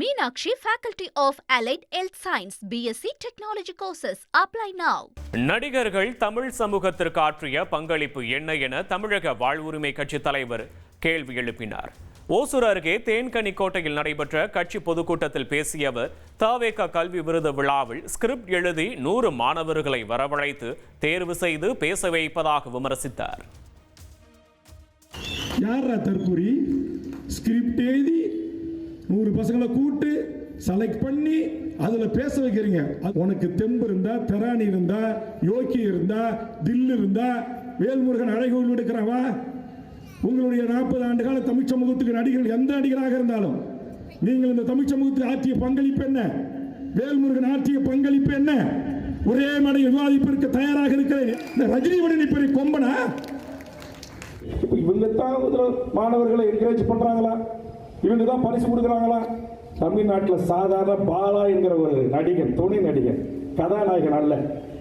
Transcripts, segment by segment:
Meenakshi Faculty of Allied Health Science BSc Technology courses. Apply now. நடிகர்கள் தமிழ் சமூகத்திற்கு ஆற்றிய பங்களிப்பு என்ன என தமிழக வாழ்வுரிமை கட்சி தலைவர் கேள்வி எழுப்பினார் ஓசூர் அருகே தேன்கனிக்கோட்டையில் நடைபெற்ற கட்சி பொதுக்கூட்டத்தில் பேசிய அவர் தாவேக கல்வி விருது விழாவில் ஸ்கிரிப்ட் எழுதி நூறு மாணவர்களை வரவழைத்து தேர்வு செய்து பேச வைப்பதாக விமர்சித்தார் யாரா தற்கூரி ஸ்கிரிப்ட் எழுதி நூறு பசங்களை கூட்டு செலக்ட் பண்ணி அதில் பேச வைக்கிறீங்க. அது உனக்கு தெம்பு இருந்தா தெராணி இருந்தா யோக்கி இருந்தா தில் இருந்தா வேல்முருகன் அழகோல் எடுக்கிறவா உங்களுடைய நாற்பது ஆண்டு கால தமிழ் சமூகத்துக்கு நடிகர்கள் எந்த நடிகராக இருந்தாலும் நீங்கள் இந்த தமிழ் சமூகத்துக்கு ஆற்றிய பங்களிப்பு என்ன? வேல்முருகன் ஆற்றிய பங்களிப்பு என்ன? ஒரே மேடையில் விவாதிப்பிற்கு தயாராக இருக்கிறேன். இந்த ரஜினியுடன் இப்படி கொம்பனா? இப்ப இவங்க தான் மாணவர்களை என்கரேஜ் பண்றாங்களா? இவங்க தான் பரிசு கொடுக்குறாங்களா? தமிழ்நாட்டில் சாதாரண பாலா என்கிற ஒரு நடிகன் துணை நடிகன் கதாநாயகன் அல்ல.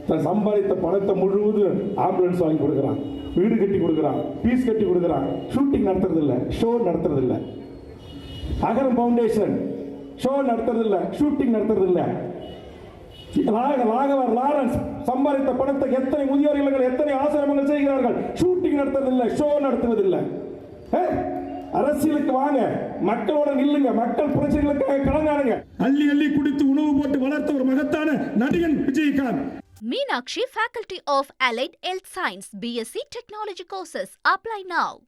தன் சம்பாதித்த பணத்தை முழுவதும் ஆம்புலன்ஸ் வாங்கி கொடுக்குறான். வீடு கட்டி கொடுக்குறான். பீஸ் கட்டி கொடுக்குறான். ஷூட்டிங் நடத்துறதில்ல. ஷோ நடத்துறதில்ல. அகரம் ஃபவுண்டேஷன். ஷோ நடத்துறதில்ல. ஷூட்டிங் நடத்துறதில்ல. லாக- லாரன்ஸ் சம்பாதித்த பணத்தை எத்தனை முதியோர் இல்லங்கள் எத்தனை ஆசிரமங்கள் செய்கிறார்கள்? ஷூட்டிங் நடத்துறதில்லை. ஷோ நடத்துவதில்லை. அரசியலுக்கு வாங்க மக்களோட நில்லுங்க மக்கள் பிரச்சனைகளுக்காக கலங்காடுங்க அள்ளி அள்ளி குடித்து உணவு போட்டு வளர்த்த ஒரு மகத்தான நடிகன் Vijayakanth Meenakshi Faculty of Allied Health Science BSc Technology courses. Apply now.